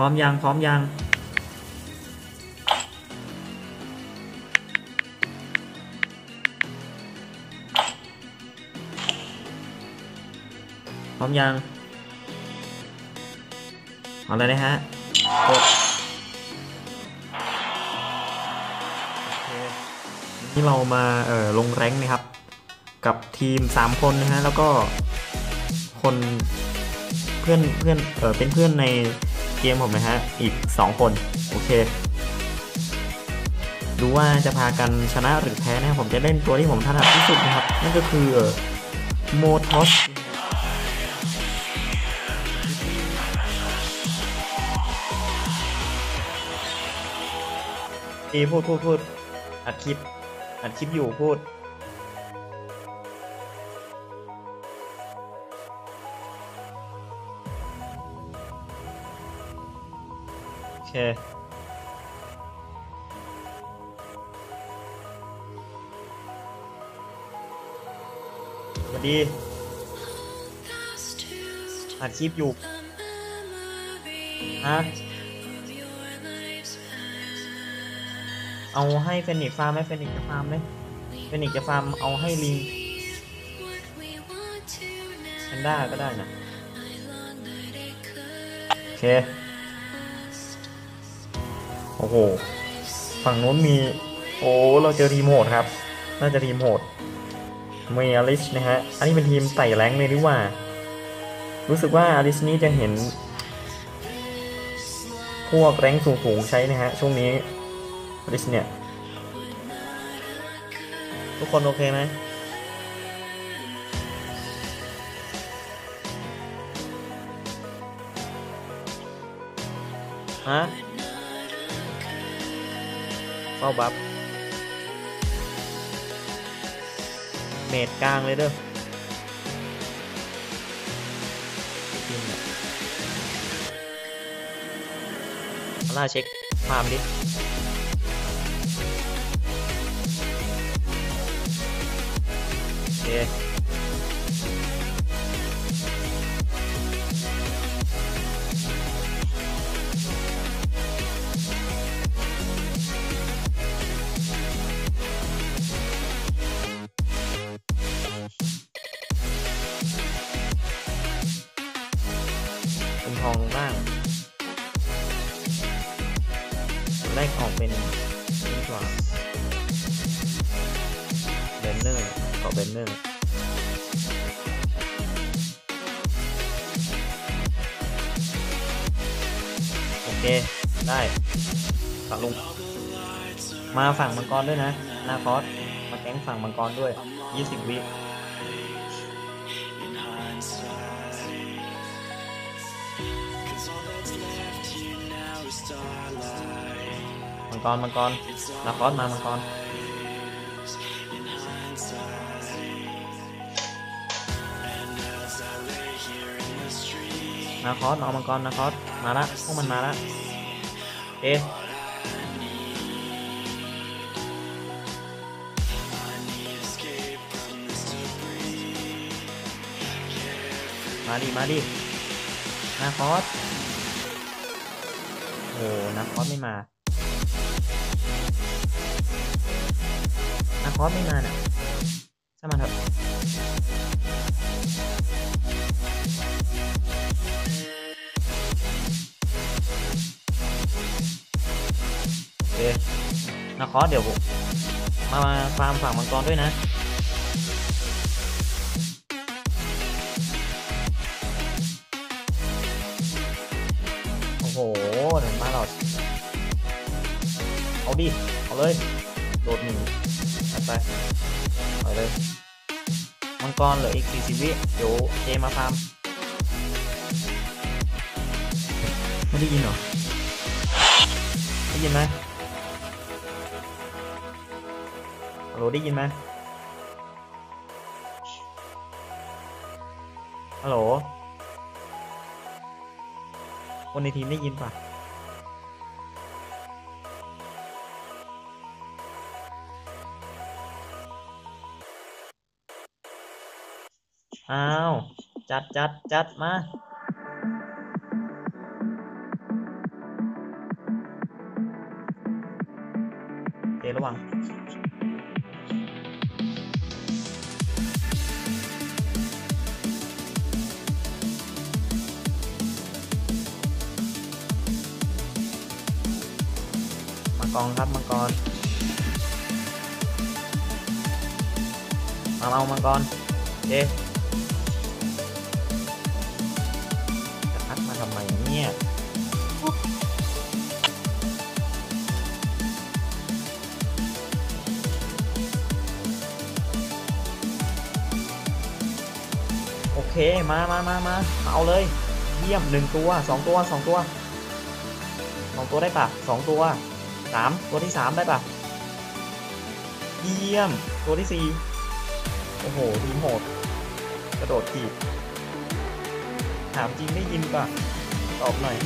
ร้อมยังพร้อมยังพร้อมยังเอาเลยนะฮะกดนี่เรามาเอ่อลงแรงนะครับ กับทีม 3 คนนะฮะแล้วก็คนเพื่อนเพื่อนเออเป็นเพื่อนใน เกมผมนะฮะ อีก 2 คน โอเค ดูว่าจะพากันชนะหรือแพ้นะผมจะเล่นตัวที่ผมถนัดที่สุดนะครับ นั่นก็คือโมทอสดีพูดพูดพูดอัดคลิปอัดคลิปอยู่พูด เค สวัสดีอัดคลิปอยู่ ฮะ เอาให้เฟนิกฟาร์มไหมเฟนิกจะฟาร์มไหมเฟนิกจะฟาร์มเอาให้ลิงแพนด้าก็ได้นะโอเค โอ้โห ฝั่งนู้นมี โอ้ เราเจอทีมโหดครับ น่าจะทีมโหด เมีอลิสนะฮะ อันนี้เป็นทีมไต่แรงเลยดีกว่า รู้สึกว่าอลิสนี้จะเห็น พวกแรงสูงๆใช้นะฮะ ช่วงนี้อลิสเนี่ย ทุกคนโอเคไหมฮะ เฝ้าบัฟเมดกลางเลยเด้อจริงอะเอาล่าเช็คฟาร์มดิโอเค เป็นทองล่างแรกออกเป็นนี่กว่าเบนเนอร์ขอเบนเนอร์โอเค ได้ฝั่งลง มาฝั่งมังกรด้วยนะนาคอสมาแก๊งฝั่งมังกรด้วย 20 วิ มังกรมังกรนาคอสมามังกรนาคอสเอามังกรนาคอสมาละพวกมันมาละเอะมาดิมาดินาคอส อ้นาคอสไม่มานาคอสไม่มาเนี่ยช่างมันเถอะโอเคนาคอสเดี๋ยวผมมามาฟาร์มฝั่งมังกรด้วยนะ เอาดิ เอาเลย โดดหนึ่งไปไปเอาเลย มังกรเหลืออีก40วิ เดี๋ยวเจมาฟาร์ม ไม่ได้ยินเหรอ ได้ยินไหมฮัลโหลได้ยินไหมฮัลโหลคนในทีมได้ยินป่ะ อ้าว จัดจัดจัดมาเดี๋ยวระวังมังกรครับมังกรมาเอามังกรโอเค ไมเนี่ยโอเค มามามามาเอาเลย เยี่ยมหนึ่งตัวสองตัวสองตัวสองตัวได้ปะสองตัวสามตัวที่สามได้ปะเยี่ยม ตัวที่สี่โอ้โหทีมโหด กระโดดถีบถามจริงได้ยินปะ ตอบหน่อย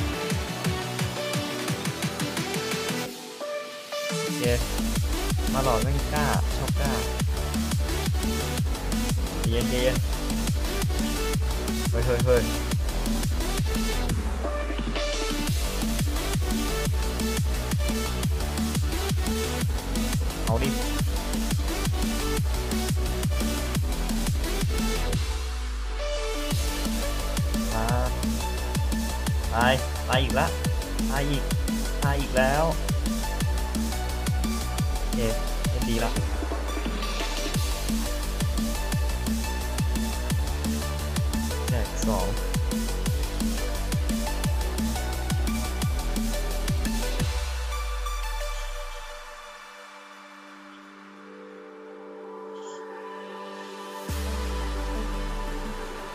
โอเคมาหลอดแม่งกล้า ชอบกล้าใจเย็นใจเย็นเฮ้ยเฮ้ยเฮ้ยเอาดิายอีกแล้วตายอีกตายอีกแล้วโอเคเล่นดีแล้วแจกสอง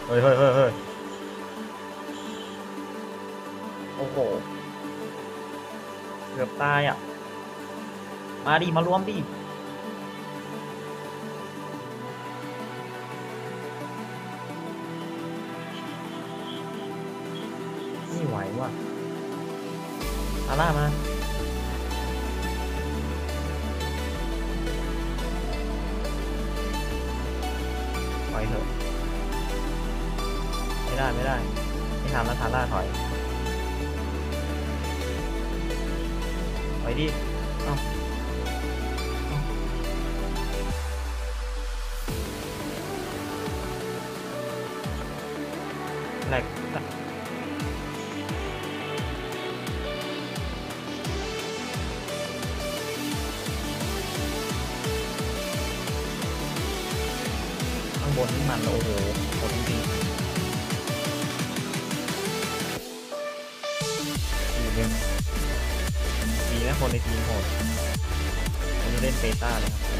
เฮ้ยเฮ้ย มาดิมารวมดิไม่ไหวว่ะอาร่ามาถอยเถอะไม่ได้ไม่ได้ ไม่ทำแล้วทาร่าถอยถอยดิ เอ้า บนนี่มันโอ้โหโหดจริงดีเล่นดีนะคนในทีมโหดอันนี้เล่นเบต้าเลยครับ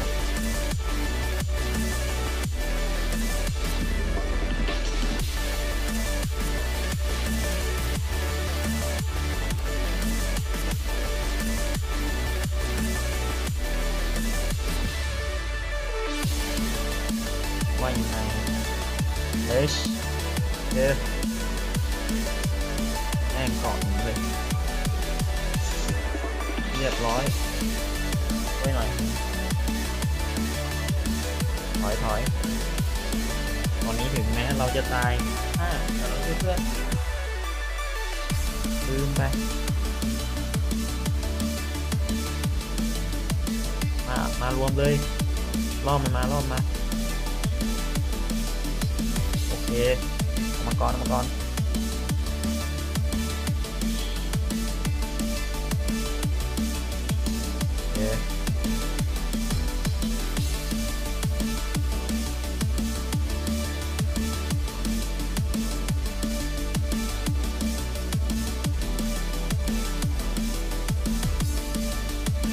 เฮ้ยเด้อแม่งเกาะหนีเลย เรียบร้อยไว้หน่อย ถอยถอยตอนนี้ถึงแม้เราจะตายห้าแต่เราเพื่อนลืมไปมามารวมเลยล่อมันมาล่อมมา เคเอมังกรเอมังกรโอเค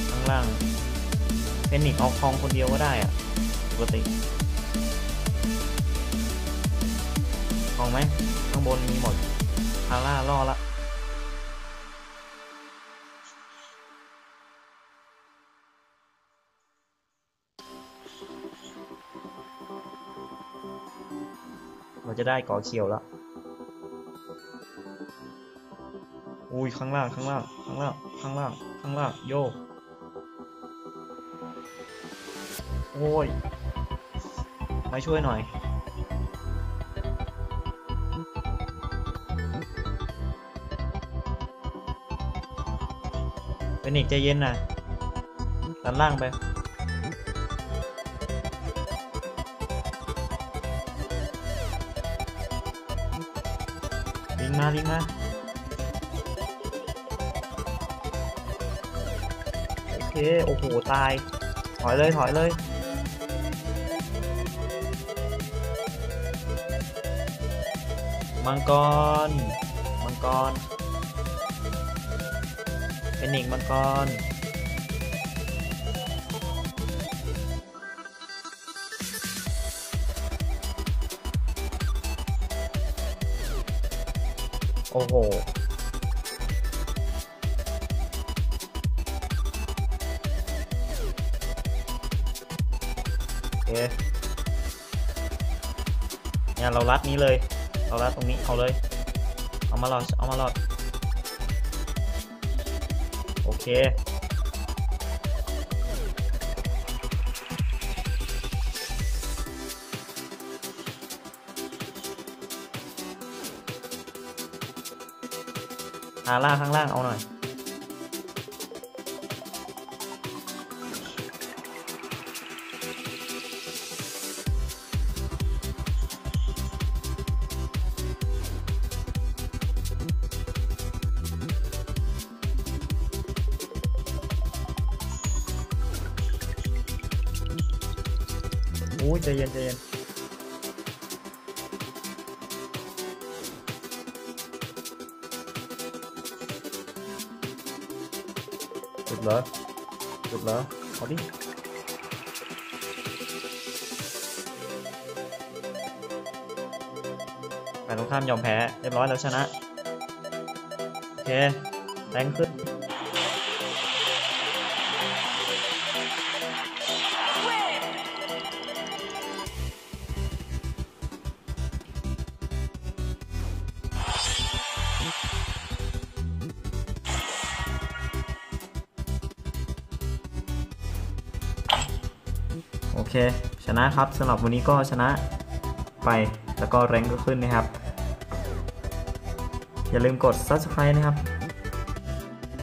ข้างล่างเป็นนิกเอาคลองคนเดียวก็ได้อะปกติ ไหมข้างบนมีหมดพาร่าล่อละเราจะได้ก่อเขียวแล้วอุ้ยข้างล่างข้างล่างข้างล่างข้างล่างข้างล่างโยกโอ้ยมาช่วยหน่อย เป็นอีกใจเย็นนะหด้านล่างไปลิงมาลิงมาโอเค โอ้โห ตาย ถอยเลย ถอยเลยมังกร มังกร เป็นอีกมังกรโอ้โห โอเคเนี่ยเรารัดนี้เลย เรารัดตรงนี้เอาเลย เอามาหลอด เอามาหลอด โอเคหาล่าข้างล่างเอาหน่อย โอ้ยใจเย็นใจเย็นจุดเหรอจุดเหรอเอาดิฝ่ายตรงข้ามยอมแพ้ เรียบร้อยแล้วชนะ โอเค แรงขึ้น เค ชนะครับสำหรับวันนี้ก็ชนะไปแล้วก็แรงก็ขึ้นนะครับ อย่าลืมกด subscribe นะครับ